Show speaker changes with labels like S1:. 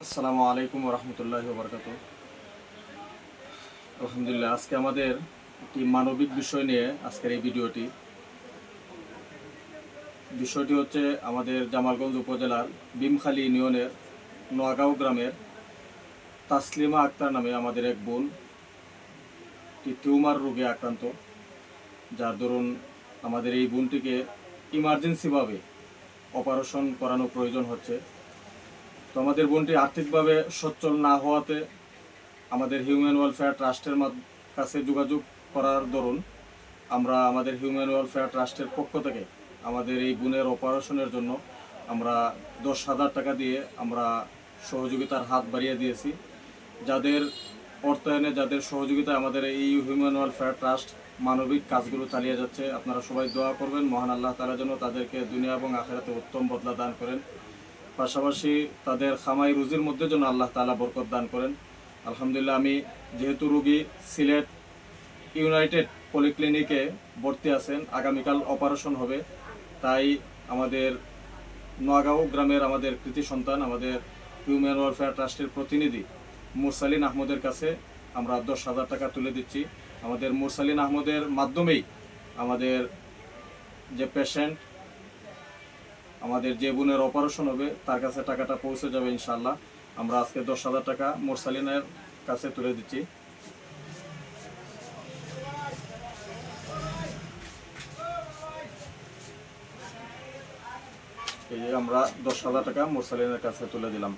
S1: আসসালামু আলাইকুম রহমতুল্লাহ বরকাত আলহামদুলিল্লাহ, আজকে আমাদের একটি মানবিক বিষয় নিয়ে আজকের এই ভিডিওটি। বিষয়টি হচ্ছে আমাদের জামালগঞ্জ উপজেলার ভীমখালী ইউনিয়নের নোয়াগাঁও গ্রামের তাসলিমা আক্তার নামে আমাদের এক বোন টিউমার রোগে আক্রান্ত, যার দরুন আমাদের এই বোনটিকে ইমার্জেন্সিভাবে অপারেশন করানো প্রয়োজন হচ্ছে। তো আমাদের বোনটি আর্থিকভাবে সচ্ছল না হওয়াতে আমাদের হিউম্যান ওয়েলফেয়ার ট্রাস্টের কাছে যোগাযোগ করার দরুন আমরা আমাদের হিউম্যান ওয়েলফেয়ার ট্রাস্টের পক্ষ থেকে আমাদের এই বোনের অপারেশনের জন্য আমরা দশ হাজার টাকা দিয়ে আমরা সহযোগিতার হাত বাড়িয়ে দিয়েছি। যাদের অর্থায়নে, যাদের সহযোগিতায় আমাদের এই হিউম্যান ওয়েলফেয়ার ট্রাস্ট মানবিক কাজগুলো চালিয়ে যাচ্ছে, আপনারা সবাই দোয়া করবেন। মহান আল্লাহ তালা যেন তাদেরকে দুনিয়া এবং আখেরাতে উত্তম বদলা দান করেন। পাশাপাশি তাদের খামাই রুজির মধ্যে যেন আল্লাহ তালা বরকত দান করেন। আলহামদুলিল্লাহ আমি যেহেতু রুগী, সিলেট ইউনাইটেড পলিক্লিনিকে ভর্তি আছেন। আগামীকাল অপারেশন হবে। তাই আমাদের নোয়াগাঁও গ্রামের আমাদের কৃতি সন্তান, আমাদের হিউম্যান ওয়েলফেয়ার ট্রাস্টের প্রতিনিধি মুরসালিন আহমদের কাছে আমরা দশ হাজার টাকা তুলে দিচ্ছি। আমাদের মুরসালিন আহমদের মাধ্যমেই আমাদের যে পেশেন্ট আমাদের যে বোনের অপারেশন হবে, তার কাছে টাকাটা পৌঁছে যাবে ইনশাল্লাহ আমরা আজকে দশ হাজার টাকা মোরসালিনের কাছে তুলে দিচ্ছি। এই আমরা দশ হাজার টাকা মোরসালিনের কাছে তুলে দিলাম।